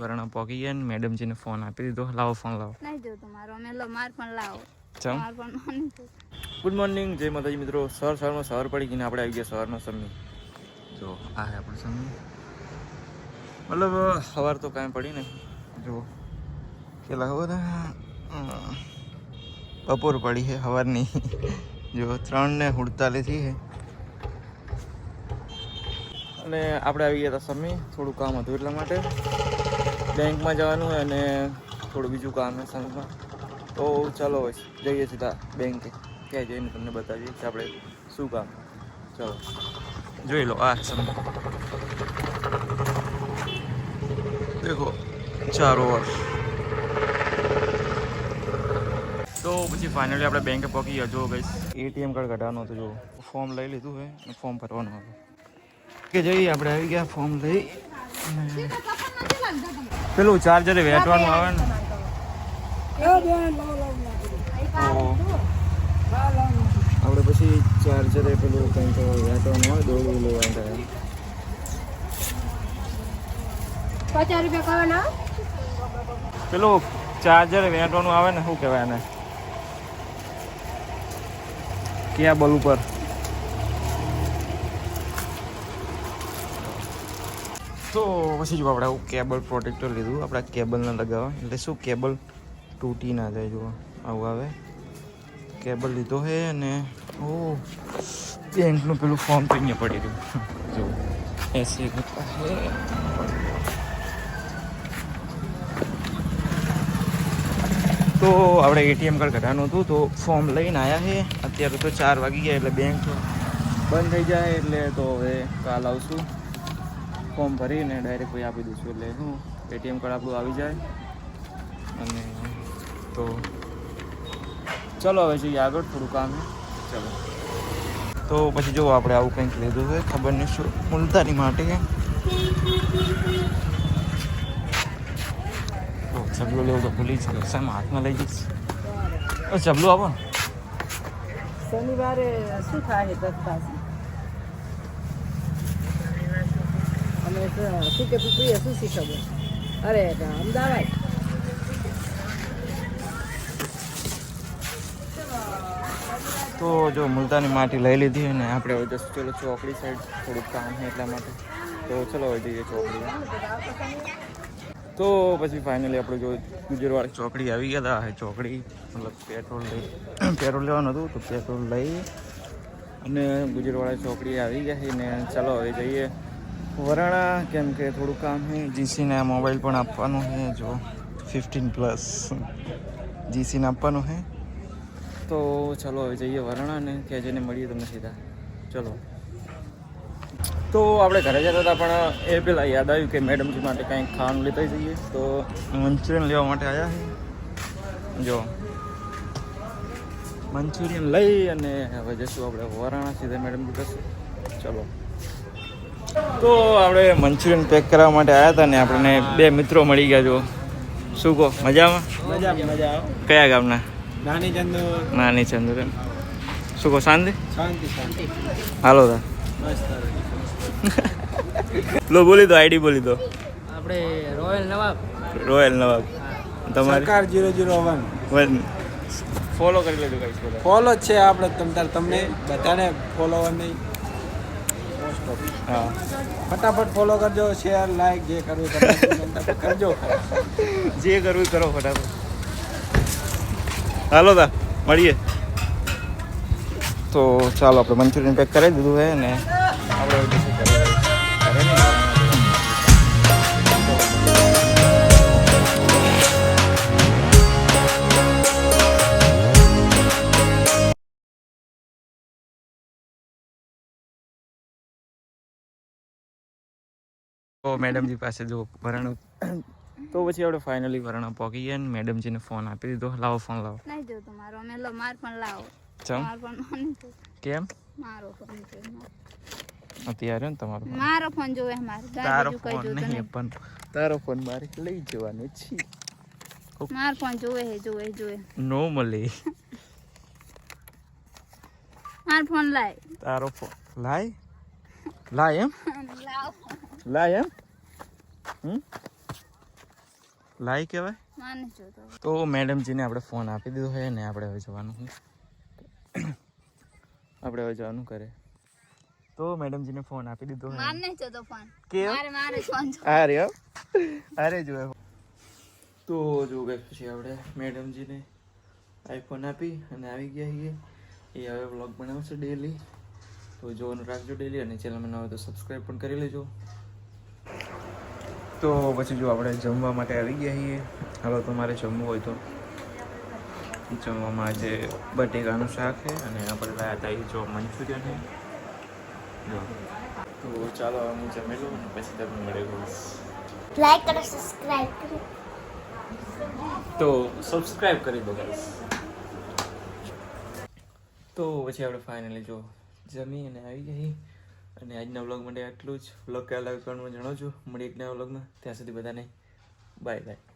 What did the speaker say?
વરણા પોકી ગયા ને મેડમજીને ફોન આપી દીધો. લાવો ફોન લાવો. નહીં જો તમારો. અમે લો માર પણ લાવો. ચમ? માર પણ નહીં ગુડ મોર્નિંગ જય માતાજી મિત્રો. સર સવારમાં સવાર પડી ગઈને આપણે આવી ગયા સવારનો સમય. જો આ હે આપણો સમય. મતલબ સવાર તો કાંઈ પડી ને જો કેલા ખબર હે? બપોર પડી છે સવારની. જો ત્રણ ને હુડતાલીસ છે. અને આપણે આવી ગયા હતા સમી થોડું કામ હતું એટલા માટે. બેંકમાં જવાનું હોય અને થોડું બીજું કામ છે સંઘમાં. તો ચાલો જઈએ સીધા બેંકે. ત્યાં જઈને તમને બતાવીએ કે આપણે શું કામ. ચલો. જોઈ લો આ સમય દેખો, ચાર ઓવર તો પછી ફાઇનલી આપણે બેંકે પહોંચી ગયા. જો ગઈ એટીએમ કાર્ડ કઢાવવાનું હતું, જો. ફોર્મ લઈ લીધું હોય અને ફોર્મ ભરવાનું હતું. કે જઈએ, આપણે આવી ગયા ફોર્મ લઈ. પેલું ચાર્જર વેચવાનું આવે ને? આપણે પછી ચાર્જર એ પેલું કંઈક વેચવાનું હોય દોડું લેવાનું થાય પચાસ રૂપિયા કરવાના? પેલું ચાર્જર વેચવાનું આવે ને શું કહેવાય એને? કેબલ ઉપર? તો પછી જો આપણે આવું કેબલ પ્રોટેક્ટર લીધું, આપણે કેબલને લગાવવા એટલે શું કેબલ તૂટી ના જાય જુઓ, આવું આવે. કેબલ લીધો છે અને ઓ બેંકનું પેલું ફોર્મ તો અહીંયા પડી રહ્યું. જો એસી તો આપણે એટીએમ કાર્ડ કઢાવવાનું હતું, તો ફોર્મ લઈને આવ્યા છે અત્યારે તો ચાર વાગી ગયા એટલે બેંક બંધ થઈ જાય એટલે તો હવે કાલ આવશું. ફોર્મ ભરીને ડાયરેક્ટ પછી આપી દઈશું. એટલે શું એટીએમ કાર્ડ આપણું આવી જાય. અને તો ચલો હવે જોઈએ આગળ, થોડું કામ ચલો. તો પછી જો આપણે આવું કંઈક લીધું છે, ખબર નહીં શું, મુલતાની માટે. ચબલો લેવું તો ભૂલી જ ગયો. સામે હાથમાં લઈ જઈશ? ચબલું આપો શનિવારે શું થાય દસ પાસે અમે શું કે પીપળીએ શું શીખવું અરે અમદાવાદ. તો જો મુલતાની માટી લઈ લીધી અને આપણે હવે જશું ચલો ચોકડી સાઈડ થોડુંક કામ છે એટલા માટે. તો ચલો હવે જઈએ ચોકડી તો પછી ફાઇનલી આપણે જો ગુજરવાળી ચોકડી આવી ગયા હતા. ચોકડી, મતલબ પેટ્રોલ લઈ પેટ્રોલ લેવાનું હતું તો પેટ્રોલ લઈ અને ગુજરવાળા ચોકડી આવી ગયા છે ને ચાલો હવે જઈએ. વરાણા કેમ કે થોડું કામ છે જીસીને મોબાઈલ પણ આપવાનું છે જો. ફિફ્ટીન પ્લસ જીસીને આપવાનું છે તો ચલો હવે જઈએ વરાણાને કે ત્યાં જઈને મળીએ તમને સીધા. ચલો. તો આપણે ઘરે જતા હતા પણ એ પેલા યાદ આવ્યું કે મેડમજી માટે કંઈક ખાવાનું લેતા જઈએ. તો મંચુરિયન લેવા માટે આવ્યા છે જો. મંચુરિયન લઈ અને હવે જશું આપણે વરાણા સીધા મેડમજી પાસે. ચલો. તો આપણે મંચુરિયન પેક કરવા માટે આવ્યા હતા ને આપણને બે મિત્રો મળી ગયા જો શું કહો? મજામાં? મજા મજા આવો કયા ગામના? નાની ચંદુ નાની ચંદુ શું કહો શાંતિ? શાંતિ શાંતિ. હાલો તા. લો બોલી દો આઈડી બોલી દો. આપણે રોયલ નવાબ. રોયલ નવાબ. તમારે? સરકાર જીરો જીરો વન. ફોલો કરી લેજો ગાઈસ ફોલો જ છે આપણે તમ તમને બધાને ફોલોવર નહીં. હા. ફટાફટ ફોલો કરજો શેર લાઈક જે કરવું તમે કરજો જે કરવું કરો ફટાફટ. હાલો દા મળીએ. તો ચાલો આપણે મંચુરિયન પેક કરાવી દીધું છે ને. આપણે તો મેડમજી પાસે જો ભરાણું તો પછી આપણે ફાઇનલી ભરાણા પહોંચી ગયા ને મેડમજીને ફોન આપી દીધો. લાવો ફોન લાવો. નહીં જો તમારો અમે લો માર પણ લાવો. માર પણ કેમ? મારો ફોન જોવે અત્યારે ને તમારો મારો ફોન જોવે મારો. તારો ફોન નહીં પણ તારો ફોન મારે લઈ જવાનો છે. મારો ફોન જોવે હે જોવે છે, જોવે. નો મળે. મારો ફોન લાય. તારો ફોન લાય? લાય એમ? લાવ. લાય એમ? હમ? લાઈ કહેવાય? તો. મેડમજીને આપણે ફોન આપી દીધો છે ને આપણે હવે જવાનું આપણે હવે જવાનું કરે તો મેડમજીને ફોન આપી દીધો હોય માર નહીં જોતો ફોન. કેમ? મારે મારે ફોન જો અરે. અરે જો તો જો પછી આપણે મેડમજીને આઈફોન આપી અને આવી ગયા છીએ. એ હવે વ્લોગ બનાવશે ડેલી તો જોવાનું રાખજો ડેલી અને ચેનલમાં નવો હોય તો સબસ્ક્રાઈબ પણ કરી લેજો. તો પછી જો આપણે જમવા માટે આવી ગયા છીએ. હવે તમારે જમવું હોય તો. જમવામાં આજે બટેકાનું શાક છે અને આપણે લાયા હતા એ જો મંચુરિયન છે જો. તો ચાલો હું જમી લઉં અને પછી તમને મળે લાઈક કરો સબસ્ક્રાઇબ કરો. તો સબસ્ક્રાઇબ કરી દો ગાઈસ તો પછી આપણે ફાઇનલી જો જમી અને આવી ગઈ અને આજના વ્લોગ માટે આટલું જ. વ્લોગ કયા લાગે કોમેન્ટમાં જણાવજો. મળી એક નવા વ્લોગમાં ત્યાં સુધી બધાને બાય બાય